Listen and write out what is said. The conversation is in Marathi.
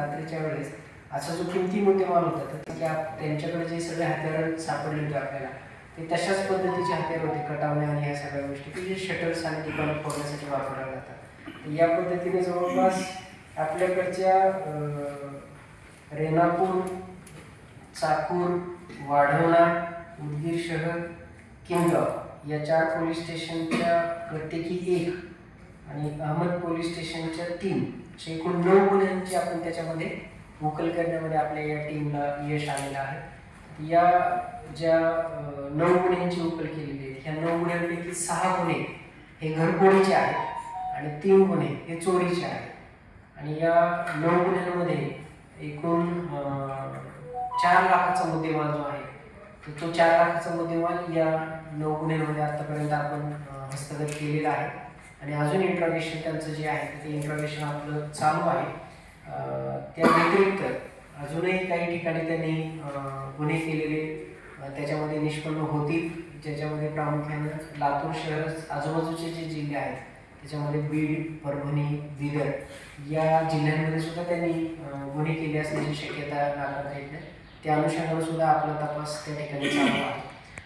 रात्रीच्या वेळेस असा जो किमती मुद्देमाल होता तर त्यांच्याकडे जे सगळे हत्यारं सापडले होते आपल्याला ते तशाच पद्धतीचे हत्यार होते कटावणे आणि ह्या सगळ्या गोष्टी. की जे शटर्स आणि दुकानं फोडण्यासाठी वापरल्या जातात. तर या पद्धतीने जवळपास आपल्याकडच्या रेनापूर रेणापूर चाकूर वाढवणा उदगीर शहर किनगाव या चार पोलीस स्टेशनच्या प्रत्येकी एक आणि अहमद पोलीस स्टेशनच्या टीम असे एकूण नऊ गुन्ह्यांची आपण त्याच्यामध्ये उकल करण्यामध्ये आपल्या या टीमला यश आलेलं आहे. या ज्या नऊ गुन्ह्यांची उकल केलेली आहे ह्या नऊ गुन्ह्यांपैकी सहा गुन्हे हे घरफोडीचे आहेत आणि तीन गुन्हे हे चोरीचे आहेत. आणि या नऊ गुन्ह्यांमध्ये एकूण चार लाखाचा मुद्देमाल जो आहे तर तो चार लाखाचा मुद्देमाल या नऊ गुन्ह्यांमध्ये आतापर्यंत आपण हस्तगत केलेला आहे. आणि अजून इंट्रोगेशन त्यांचं जे आहे ते इंट्रोगेशन आपलं चालू आहे. त्या व्यतिरिक्त अजूनही काही ठिकाणी त्यांनी गुन्हे केलेले त्याच्यामध्ये निष्पन्न होतील. ज्याच्यामध्ये प्रामुख्यानं लातूर शहर आजूबाजूचे जे जिल्हे आहेत त्याच्यामध्ये बीड परभणी बिदर या जिल्ह्यांमध्ये सुद्धा त्यांनी गुन्हे केले असण्याची शक्यता नाकारता येत नाही. त्या अनुषंगाने सुद्धा आपला तपास त्या ठिकाणी चालू आहे.